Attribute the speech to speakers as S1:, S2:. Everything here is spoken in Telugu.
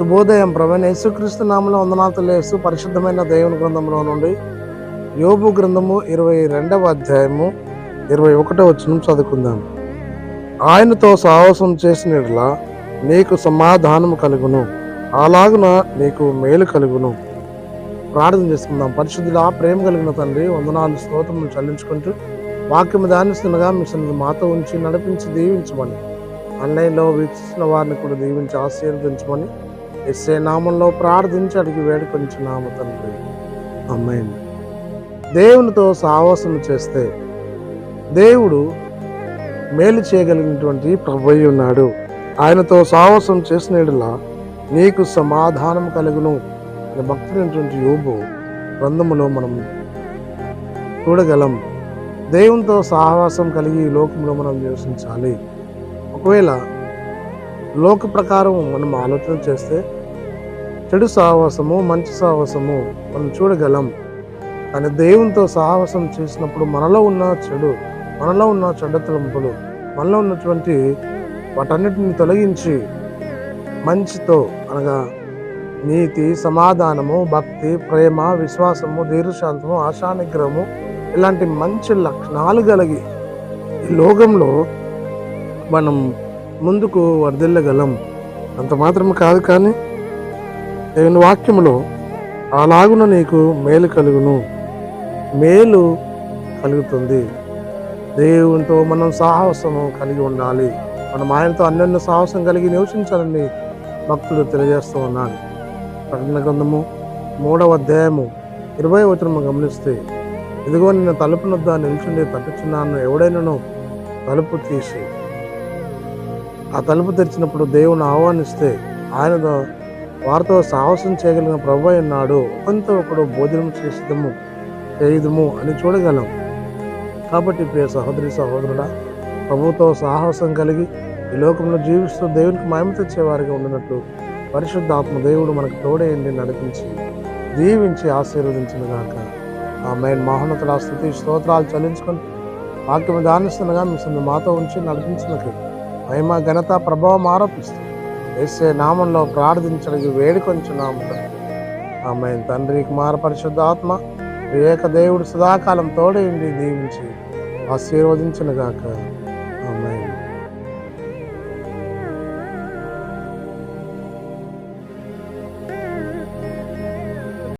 S1: శుభోదయం ప్రవీణ్. యేసుక్రీస్తు నామంలో వందనాతలు లేసు పరిశుద్ధమైన దేవుని గ్రంథంలో నుండి యోబు గ్రంథము ఇరవై రెండవ అధ్యాయము ఇరవై ఒకటో వచ్చిన చదువుకుందాం. ఆయనతో సాహసం చేసిన నీకు సమాధానము కలుగును. అలాగున నీకు మేలు కలుగును. ప్రార్థన చేసుకుందాం. పరిశుద్ధుల ప్రేమ కలిగిన తండ్రి వందనాలు స్తోత్రములు చెల్లించుకుంటూ వాక్యము ధ్యానిస్తుండగా మీ సన్నిధి మాతో ఉంచి నడిపించి దీవించమని. ఆన్లైన్లో వీక్షిస్తున్న వారిని కూడా దీవించి ఆశీర్వదించమని ఎస్ఏ నామంలో ప్రార్థించి అడిగి వేడుకొంచి తండ్రి. అమ్మాయిని దేవునితో సావాసం చేస్తే దేవుడు మేలు చేయగలిగినటువంటి ప్రభు ఉన్నాడు. ఆయనతో సావాసం చేసినలా నీకు సమాధానం కలుగును అనే భక్తుడైనటువంటి యోబు గ్రంథములో మనం చూడగలం. దేవునితో సహవాసం కలిగి ఈ లోకంలో మనం నివసించాలి. ఒకవేళ లోక ప్రకారం మనం ఆలోచన చేస్తే చెడు సాహసము మంచి సాహసము మనం చూడగలం. కానీ దేవునితో సాహసం చేసినప్పుడు మనలో ఉన్న చెడు మనలో ఉన్న చెడ్డ తలంపులు మనలో ఉన్నటువంటి వాటన్నిటిని తొలగించి మంచితో అనగా నీతి సమాధానము భక్తి ప్రేమ విశ్వాసము దీర్ఘశాంతము ఆశానిగ్రహము ఇలాంటి మంచి లక్షణాలు కలిగి ఈ లోకంలో మనం ముందుకు వర్ధిల్లగలం. అంత మాత్రం కాదు కానీ దేవుని వాక్యములో అలాగున నీకు మేలు కలుగును. మేలు కలుగుతుంది. దేవునితో మనం సాహసము కలిగి ఉండాలి. మనం ఆయనతో అన్యోన్య సాహసం కలిగి నివసించాలని భక్తులు తెలియజేస్తూ ఉన్నాను. ప్రకటన గ్రంథము మూడవ అధ్యాయము ఇరవై వచనము గమనిస్తే ఇదిగో నిన్న తలుపు నొద్ద నిల్చుండి తప్పించున్నాను ఎవడైనాను తలుపు తీసి. ఆ తలుపు తెరిచినప్పుడు దేవుని ఆహ్వానిస్తే ఆయనతో వారితో సాహసం చేయగలిగిన ప్రభు అన్నాడు ఉన్నాడు ఒకరితో ఒకడు భోజనం చేసిదము చేయదము అని చూడగలం. కాబట్టి ప్రియ సహోదరి సహోదరుడా ప్రభుతో సాహసం కలిగి ఈ లోకంలో జీవిస్తూ దేవునికి మహిమ తెచ్చేవారిగా ఉండినట్లు పరిశుద్ధాత్మ దేవుడు మనకు తోడేయండి నడిపించి దీవించి ఆశీర్వదించిన గాక. ఆమె మహోన్నతుల స్థుతి స్తోత్రాలు చలించుకొని వాక్యం దానిస్తుండగా మీ మాతో ఉంచి నడిపించినకి మహిమ ఘనత ప్రభావం ఆరోపిస్తుంది వేసే నామంలో ప్రార్థించడానికి వేడుకొంచున్నాము. ఆమె తండ్రి కుమార పరిశుద్ధ ఆత్మ ఏక దేవుడు సదాకాలం తోడేయండి దీవించి ఆశీర్వదించిన గాక ఆమె